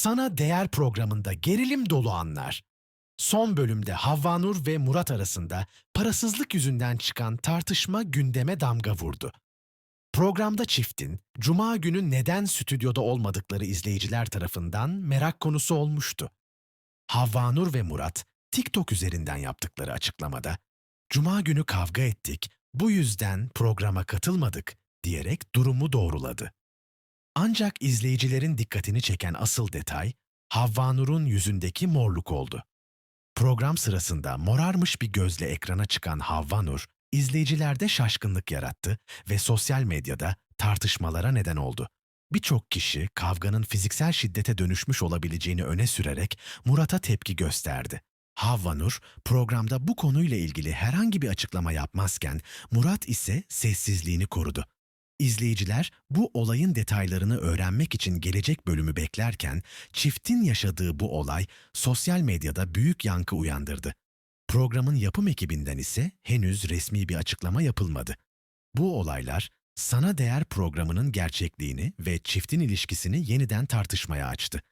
Sana Değer programında gerilim dolu anlar. Son bölümde Havvanur ve Murat arasında parasızlık yüzünden çıkan tartışma gündeme damga vurdu. Programda çiftin cuma günü neden stüdyoda olmadıkları izleyiciler tarafından merak konusu olmuştu. Havvanur ve Murat TikTok üzerinden yaptıkları açıklamada "Cuma günü kavga ettik, bu yüzden programa katılmadık." diyerek durumu doğruladı. Ancak izleyicilerin dikkatini çeken asıl detay Havvanur'un yüzündeki morluk oldu. Program sırasında morarmış bir gözle ekrana çıkan Havvanur, izleyicilerde şaşkınlık yarattı ve sosyal medyada tartışmalara neden oldu. Birçok kişi kavganın fiziksel şiddete dönüşmüş olabileceğini öne sürerek Murat'a tepki gösterdi. Havvanur programda bu konuyla ilgili herhangi bir açıklama yapmazken Murat ise sessizliğini korudu. İzleyiciler bu olayın detaylarını öğrenmek için gelecek bölümü beklerken çiftin yaşadığı bu olay sosyal medyada büyük yankı uyandırdı. Programın yapım ekibinden ise henüz resmi bir açıklama yapılmadı. Bu olaylar Sana Değer programının gerçekliğini ve çiftin ilişkisini yeniden tartışmaya açtı.